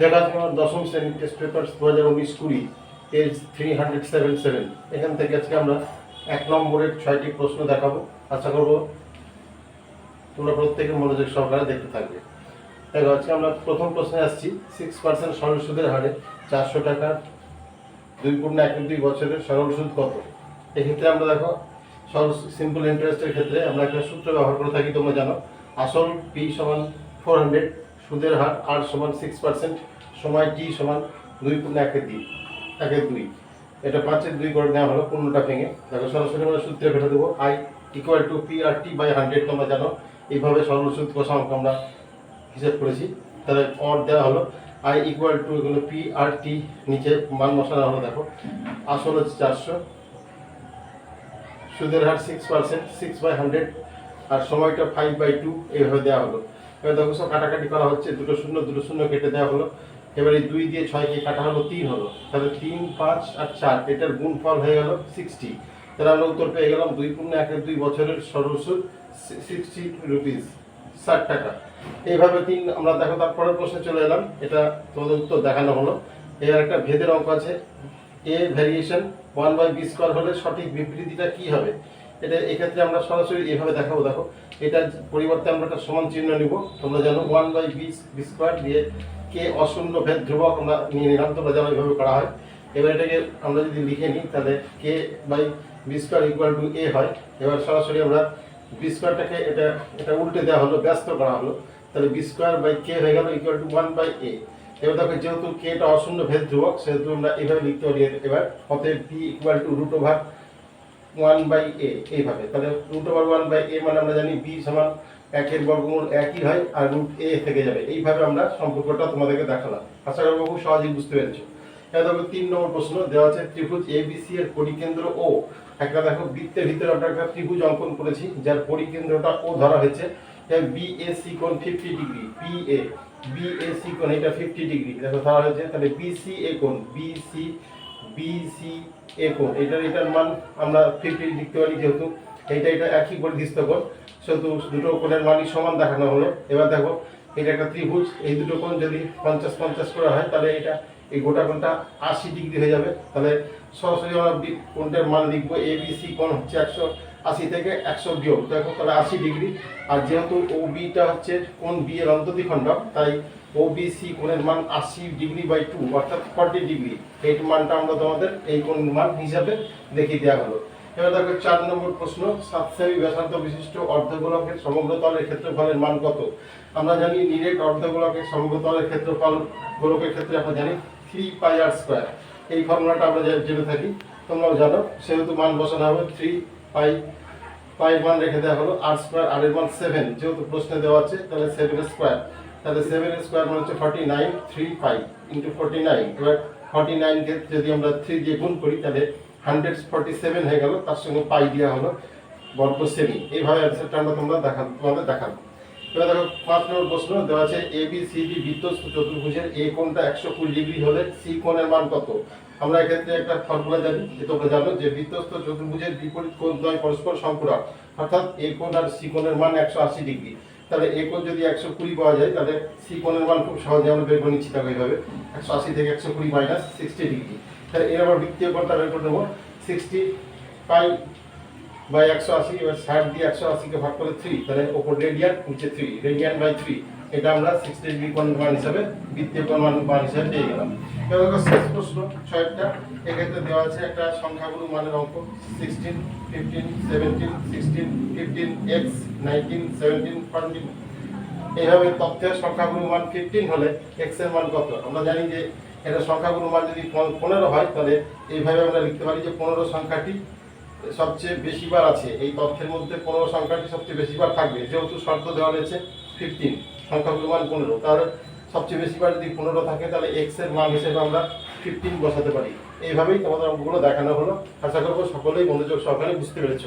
যাচ্ছে আমার দশম শ্রেণির টেস্ট পেপার দু হাজার উনিশ কুড়ি page three hundred seven seven এখান থেকে আজকে আমরা এক নম্বরের ছয়টি প্রশ্ন দেখাবো। আশা করব তোমরা প্রত্যেকে মনোযোগ সহকারে দেখতে থাকবে। দেখো, আজকে আমরা প্রথম প্রশ্নে আসছি। সিক্স পার্সেন্ট সরল সুদের হারে চারশো টাকার দুই পূর্ণ এক দুই বছরের সরল সুদ কত? এক্ষেত্রে আমরা দেখো, সরল সিম্পল ইন্টারেস্টের ক্ষেত্রে আমরা একটা সূত্র ব্যবহার করে থাকি, তোমরা জানো। আসল পি সমান ফোর হান্ড্রেড সুদের হার আর সমান সিক্স পার্সেন্ট সময় টি সমান দুই পূর্ণ একের দুই একের দুই। এটা পাঁচের দুই করে নেওয়া হলো, পূর্ণটা ভেঙে। দেখো সরাসরি আমরা সূত্রে ফেলে দেবো। I equal to P R T by hundred তোমরা জানো। এইভাবে সরল সুদ কোষাঙ্ক আমরা হিসেব করেছি। তাহলে অর দেওয়া হলো আই ইকুয়াল টু এগুলো পি আর টি নিচে মান বসানো হলো, দেখো। আসল হচ্ছে চারশো। সুদের হার six percent six by hundred আর সময়টা ফাইভ বাই টু এইভাবে দেওয়া হলো। এবার দেখো কাটাকাটি করা হচ্ছে, দুটো শূন্য দুটো শূন্য কেটে দেওয়া হলো। এবারে দুই দিয়ে ছয় ছয়কে কাটা হলো, তিন হলো। তাহলে তিন, পাঁচ আর চার, এটার গুণফল হয়ে গেল সিক্সটি তাহলে আমরা উত্তর পেয়ে গেলাম দুই পূর্ণ একের দুই বছরের সর্বসুদ সিক্সটি রুপিস ষাট টাকা। এইভাবে তিন, আমরা দেখো তারপরের প্রশ্নে চলে এলাম, এটা তোমাদের উত্তর দেখানো হলো। এবার একটা ভেদের অঙ্ক আছে। A variation one by B square হলে সঠিক বিবৃতিটা কি হবে? এটা এক্ষেত্রে আমরা সরাসরি এভাবে দেখাবো, দেখো। এটা পরিবর্তে আমরা একটা সমান চিহ্ন নিব। তোমরা জানো one by B B square দিয়ে কে অশূন্য ভেদ ধ্রুবক আমরা নিয়ে নিলাম। তোমরা জানো এইভাবে করা হয়। এবার এটাকে আমরা যদি লিখে নিই, তাহলে K by B square equal to A হয়। এবার সরাসরি আমরা বি স্কোয়ারটাকে এটা এটা উল্টে দেওয়া হলো, ব্যস্ত করা হলো। তাহলে বি স্কোয়ার বাই কে হয়ে গেল equal to one by A এবার দেখো, যেহেতু কে এটা অশূন্য ভেদ ধ্রুবক, সেহেতু আমরা এইভাবে লিখতে পারি এবার। অতএব P equal to root over one by A, এইভাবে। তাহলে root over one by A মানে আমরা জানি বি সমান একের বর্গমূল একই হয় আর রুট এ থেকে যাবে। এইভাবে আমরা সম্পর্কটা তোমাদেরকে দেখালাম। আশা করব খুব সহজেই বুঝতে পেরেছ। দেখো তিন নম্বর প্রশ্ন, দেওয়া আছে ত্রিভুজ এ বি সি এর পরিকেন্দ্র ও একটা দেখো বৃত্তের ভিতরে আমরা একটা ত্রিভুজ অঙ্কন করেছি, যার পরিকেন্দ্রটা ও ধরা হয়েছে। বি এ সি কোণ fifty degree P A B A C কোণ, এটা ফিফটি ডিগ্রি দেখো ধরা হয়েছে, তাহলে বি সি এ কোণ B C B C A কোণ এটার এটার মান আমরা ফিফটি লিখতে পারি যেহেতু এইটা, এটা একই পরিধিস্থ কোণ সেহেতু দুটো কোণের মানই সমান দেখানো হলো। এবার দেখো, এটা একটা ত্রিভুজ। এই দুটো কোণ যদি পঞ্চাশ পঞ্চাশ করা হয়, তাহলে এটা, এই গোটা কোণটা আশি ডিগ্রি হয়ে যাবে। তাহলে সরাসরি আমরা কোণটার মান লিখব এ বি সি কোণ হচ্ছে একশো আশি থেকে একশো বিয়োগ। দেখো, তাহলে আশি ডিগ্রি। আর যেহেতু ও বিটা হচ্ছে কোণ বি এর অন্তর্দ্বিখণ্ডক তাই ও বি সি কোণের মান আশি ডিগ্রি বাই টু অর্থাৎ ফর্টি ডিগ্রি। এই মানটা আমরা তোমাদের এই কোণ মান হিসাবে দেখিয়ে দেওয়া হলো। এবার দেখো, চার নম্বর প্রশ্ন সাত সেমি ব্যাসার্ধ বিশিষ্ট অর্ধগোলকের সমগ্র তলের ক্ষেত্রফলের মান কত? আমরা জানি নিরেট অর্ধগোলকের সমগ্র তলের ক্ষেত্রফল, গোলকের ক্ষেত্রে আমরা জানি থ্রি পাই আর স্কোয়ার এই ফর্মুলাটা আমরা জেনে থাকি। তোমরাও জানো, সেহেতু মান বসানো হবে থ্রি পাই পাই মান রেখে দেওয়া হলো আর স্কোয়ার আর এর মান সেভেন যেহেতু প্রশ্নে দেওয়া আছে, তাহলে সেভেন স্কোয়ার তাহলে সেভেন স্কোয়ার মানে হচ্ছে forty nine three five into forty nine এবার ফর্টি নাইনকে যদি আমরা থ্রি দিয়ে গুণ করি, তাহলে হান্ড্রেড ফর্টি সেভেন হয়ে গেল, তার সঙ্গে পাই দেওয়া হলো বর্গ সেমি এইভাবে অ্যান্সারটা আমরা তোমরা দেখান, তোমাদের দেখাবো এবার দেখো, পাঁচ নম্বর প্রশ্ন, দেওয়া আছে এ বি সি ডি বৃত্তস্থ চতুর্ভুজের এ কোণটা একশো কুড়ি ডিগ্রি হলে সি কোণের মান কত? আমরা এক্ষেত্রে একটা ফর্মুলা জানি, যে তোমরা জানো যে বৃত্তস্থ চতুর্ভুজের বিপরীত কোণ দ্বয় পরস্পর সম্পূরক। অর্থাৎ এ কোণ আর সি কোণের মান একশো আশি ডিগ্রি। তাহলে এ কোণ যদি একশো কুড়ি পাওয়া যায়, তাহলে সি কোণের মান খুব সহজে আমরা বের করে নিচ্ছি তাকে এইভাবে একশো আশি থেকে একশো কুড়ি মাইনাস সিক্সটি ডিগ্রি তাহলে এর আবার বৃত্তীয় কোণটা বের করে দেবো সিক্সটি পাই বাই একশো আশি, এবার ষাট দিয়ে একশো আশিকে ভাগ করে থ্রি তাহলে ওপর রেডিয়ান নিচে থ্রি রেডিয়ান বাই থ্রি এটা আমরা সিক্সটি ডিগ্রি কোণ মান হিসাবে বৃত্তীয় কোণ মান মান হিসাবে পেয়ে গেলাম। এবার শেষ প্রশ্ন, ছয়টা। এক্ষেত্রে দেওয়া আছে একটা সংখ্যাগুলো মানের অঙ্ক। Sixteen fifteen seventeen sixteen fifteen X nineteen seventeen fourteen এইভাবে তথ্যের সংখ্যাগুলো মান ফিফটিন হলে এক্সের মান কত? আমরা জানি যে এটা সংখ্যাগুলো মান যদি পন- পনেরো হয়, তাহলে এইভাবে আমরা লিখতে পারি যে পনেরো সংখ্যাটি সবচেয়ে বেশিবার আছে। এই তথ্যের মধ্যে পনেরো সংখ্যাটি সবচেয়ে বেশিবার থাকবে। যেহেতু শর্ত দেওয়া রয়েছে ফিফটিন সংখ্যাগুলো মান পনেরো। তার সবচেয়ে বেশি বার যদি পনেরো থাকে, তাহলে এক্সের মান হিসেবে আমরা ফিফটিন বসাতে পারি। এইভাবেই তোমাদের অঙ্কগুলো দেখানো হলো। আশা করব সকলেই মনোযোগ সহকারে বুঝতে পেরেছ।